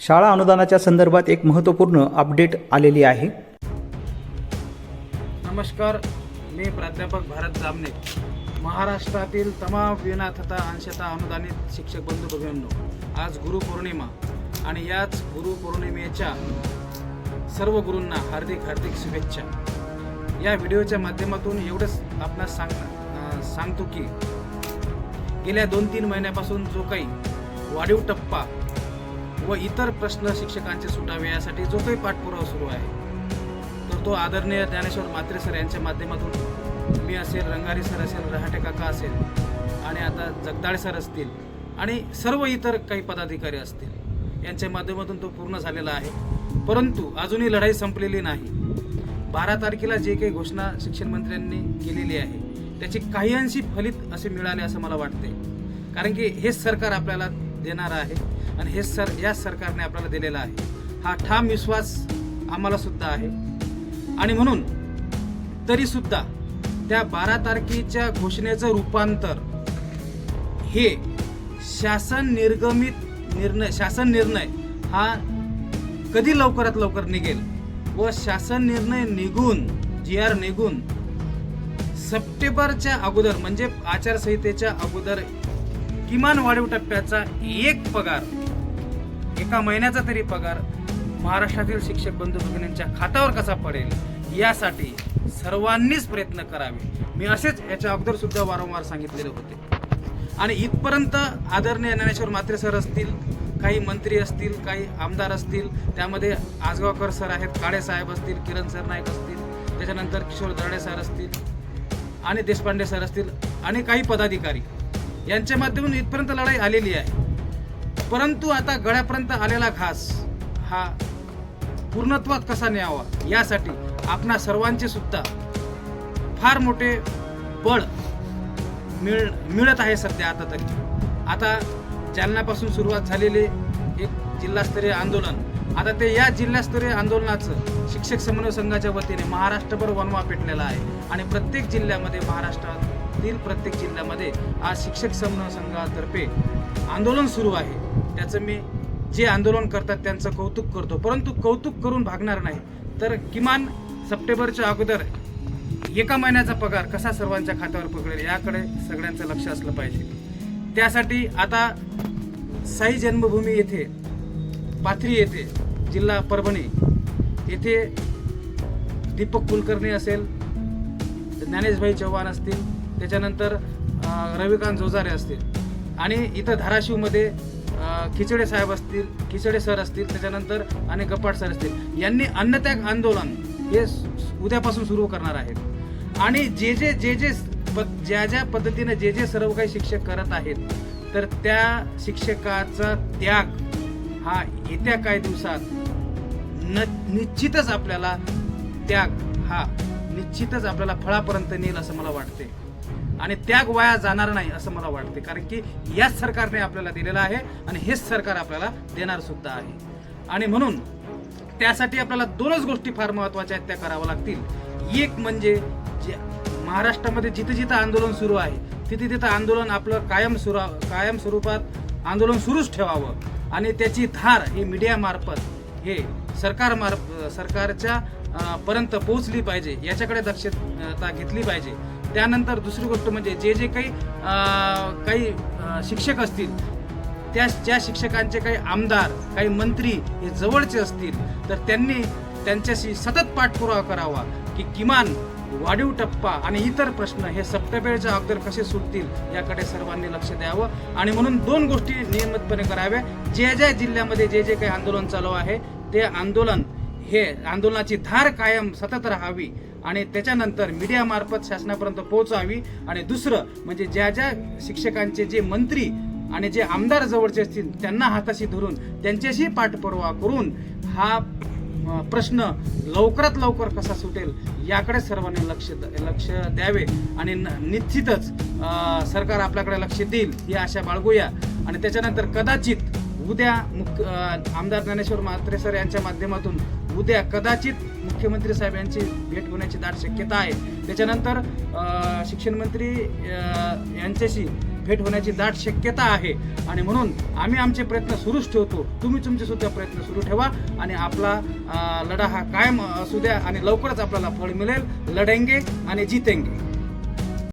शाळा अनुदानाच्या संदर्भात एक महत्त्वपूर्ण अपडेट आलेली आहे. नमस्कार मी प्राध्यापक भारत जामने महाराष्ट्रातील तमाम विनाथता अंशता अनुदानित शिक्षक बंधू भगिनींनो आज गुरुपौर्णिमा आणि याच गुरुपौर्णिमेच्या सर्व गुरूंना हार्दिक हार्दिक शुभेच्छा. या व्हिडिओच्या माध्यमातून एवढंच आपणास सांग सांगतो की गेल्या दोन तीन महिन्यापासून जो काही वाढीव टप्पा व इतर प्रश्न शिक्षकांचे सुटावे यासाठी जो काही पाठपुरावा सुरू आहे तर तो आदरणीय ज्ञानेश्वर मात्रे सर यांच्या माध्यमातून मी असेल रंगारी सर असेल रहाटे काका असेल आणि आता जगदाळे सर असतील आणि सर्व इतर काही पदाधिकारी असतील यांच्या माध्यमातून तो पूर्ण झालेला आहे. परंतु अजूनही लढाई संपलेली नाही. बारा तारखेला जे काही घोषणा शिक्षण मंत्र्यांनी केलेली आहे त्याचे काही अंशी फलित असे मिळाले असं मला वाटते कारण की हेच सरकार आपल्याला देणार आहे. आणि हे सर या सरकारने आपल्याला दिलेला आहे. हा ठाम विश्वास आम्हाला सुद्धा आहे. आणि म्हणून तरी सुद्धा त्या बारा तारखेच्या घोषणेचं रूपांतर हे शासन निर्गमित निर्णय शासन निर्णय हा कधी लवकरात लवकर निघेल? व शासन निर्णय निघून जी आर निघून सप्टेंबरच्या अगोदर म्हणजे आचारसंहितेच्या अगोदर किमान वाढीव टप्प्याचा एक पगार एका महिन्याचा तरी पगार महाराष्ट्रातील शिक्षक बंधू भगिनींच्या खात्यावर कसा पडेल यासाठी सर्वांनीच प्रयत्न करावे. मी असेच याच्या अगोदर सुद्धा वारंवार सांगितलेले होते. आणि इथपर्यंत आदरणीय ज्ञानेश्वर मात्रे सर असतील काही मंत्री असतील काही आमदार असतील त्यामध्ये आजगावकर सर आहेत काळे साहेब असतील किरण सर नाईक असतील त्याच्यानंतर किशोर दरडे सर असतील आणि देशपांडे सर असतील आणि काही पदाधिकारी. यांच्या माध्यमातून इथपर्यंत लढाई आलेली आहे. परंतु आता गळ्यापर्यंत आलेला घास हा पूर्णत्वात कसा न्यावा? यासाठी आपणा सर्वांचे सुद्धा फार मोठे बळ मिळ मिळत आहे सध्या आता तरी. आता जालन्यापासून सुरुवात झालेले एक जिल्हास्तरीय आंदोलन. आता ते या जिल्हास्तरीय आंदोलनाचं शिक्षक समन्वय संघाच्या वतीने महाराष्ट्रभर वनवा पेटलेला आहे. आणि प्रत्येक जिल्ह्यामध्ये महाराष्ट्रात महाराष्ट्रातील प्रत्येक जिल्ह्यामध्ये. आज शिक्षक समन्वय संघातर्फे आंदोलन सुरू आहे. त्याचं मी जे आंदोलन करतात त्यांचं कौतुक करतो. परंतु कौतुक करून भागणार नाही. तर किमान सप्टेंबरच्या अगोदर एका महिन्याचा पगार कसा सर्वांच्या खात्यावर पकडेल याकडे सगळ्यांचं लक्ष असलं पाहिजे. त्यासाठी आता साई जन्मभूमी येथे पाथरी येथे जिल्हा परभणी येथे दीपक कुलकर्णी असेल ज्ञानेशभाई चव्हाण असतील त्याच्यानंतर रविकांत जोजारे असतील. आणि इथं धाराशिवमध्ये खिचडे साहेब असतील खिचडे सर असतील त्याच्यानंतर आणि गप्पाट सर असतील. यांनी अन्नत्याग आंदोलन हे उद्यापासून सुरू करणार आहेत. आणि जे जे जे जे पद- ज्या ज्या पद्धतीने जे जे सर्व काही शिक्षक करत आहेत तर त्या शिक्षकाचा त्याग हा येत्या काही दिवसात न निश्चितच आपल्याला त्याग हा निश्चितच आपल्याला फळापर्यंत नेईल असं मला वाटते आणि त्याग वाया जाणार नाही असं मला वाटते कारण की याच सरकारने आपल्याला दिलेलं आहे आणि हेच सरकार आपल्याला देणार सुद्धा आहे. आणि म्हणून त्यासाठी आपल्याला दोनच गोष्टी फार महत्त्वाच्या आहेत त्या कराव्या लागतील. एक म्हणजे जे महाराष्ट्रामध्ये जिथं जिथं आंदोलन सुरू आहे तिथे तिथं आंदोलन आपलं कायम सुरू कायम स्वरूपात आंदोलन सुरूच ठेवावं. आणि त्याची धार ही मीडियामार्फत हे सरकार मार्फ सरकारच्या पर्यंत पोहोचली पाहिजे याच्याकडे दक्षता घेतली पाहिजे. त्यानंतर दुसरी गोष्ट म्हणजे जे जे काही काही शिक्षक असतील त्या ज्या शिक्षकांचे काही आमदार काही मंत्री हे जवळचे असतील तर त्यांनी त्यांच्याशी सतत पाठपुरावा करावा की किमान वाढीव टप्पा आणि इतर प्रश्न हे सप्टेबेळच्या अगोदर कसे सुटतील याकडे सर्वांनी लक्ष द्यावं. आणि म्हणून दोन गोष्टी नियमितपणे कराव्या. ज्या ज्या जिल्ह्यामध्ये जे जे काही आंदोलन चालू आहे ते आंदोलन हे आंदोलनाची धार कायम सतत राहावी आणि त्याच्यानंतर मीडियामार्फत शासनापर्यंत पोहोचावी. आणि दुसरं म्हणजे ज्या ज्या शिक्षकांचे जे मंत्री आणि जे आमदार जवळचे असतील त्यांना हाताशी धरून त्यांच्याशी पाठपुरावा करून हा प्रश्न लवकरात लवकर कसा सुटेल याकडे सर्वांनी लक्ष लक्ष द्यावे. आणि न- निश्चितच सरकार आपल्याकडे लक्ष देईल ही आशा बाळगूया. आणि त्याच्यानंतर कदाचित उद्या मुख्य आमदार ज्ञानेश्वर म्हात्रे सर यांच्या माध्यमातून उद्या कदाचित मुख्यमंत्री साहेब यांची भेट होण्याची दाट शक्यता आहे. त्याच्यानंतर शिक्षण मंत्री यांच्याशी भेट होण्याची दाट शक्यता आहे. आणि म्हणून आम्ही आमचे प्रयत्न सुरूच ठेवतो. तुम्ही तुमचे सुद्धा प्रयत्न सुरू ठेवा आणि आपला लढा हा कायम असू द्या आणि लवकरच आपल्याला फळ मिळेल. लढेंगे आणि जितेंगे.